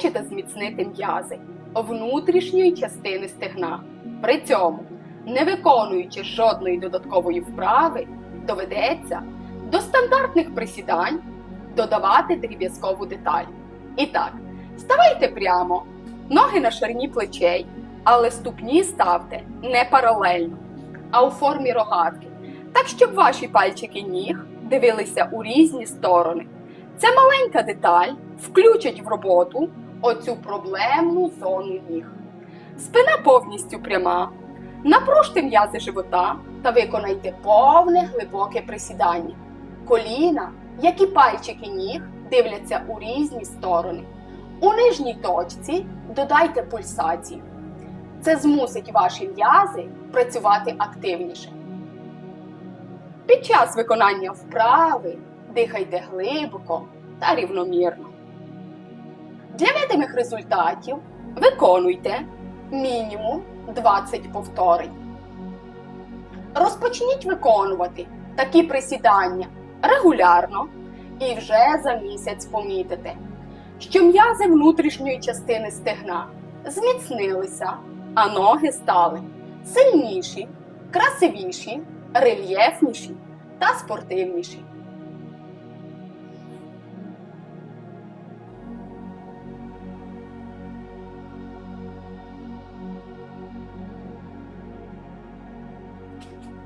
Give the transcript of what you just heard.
Хочете зміцнити м'язи внутрішньої частини стегна. При цьому, не виконуючи жодної додаткової вправи, доведеться до стандартних присідань додавати дріб'язкову деталь. І так, ставайте прямо, ноги на ширині плечей, але ступні ставте не паралельно, а у формі рогатки, так щоб ваші пальчики ніг дивилися у різні сторони. Ця маленька деталь включить в роботу оцю проблемну зону ніг. Спина повністю пряма. Напружте м'язи живота та виконайте повне глибоке присідання. Коліна, як і пальчики ніг, дивляться у різні сторони. У нижній точці додайте пульсацію. Це змусить ваші м'язи працювати активніше. Під час виконання вправи дихайте глибоко та рівномірно. Для видимих результатів виконуйте мінімум 20 повторень. Розпочніть виконувати такі присідання регулярно і вже за місяць помітите, що м'язи внутрішньої частини стегна зміцнилися, а ноги стали сильніші, красивіші, рельєфніші та спортивніші.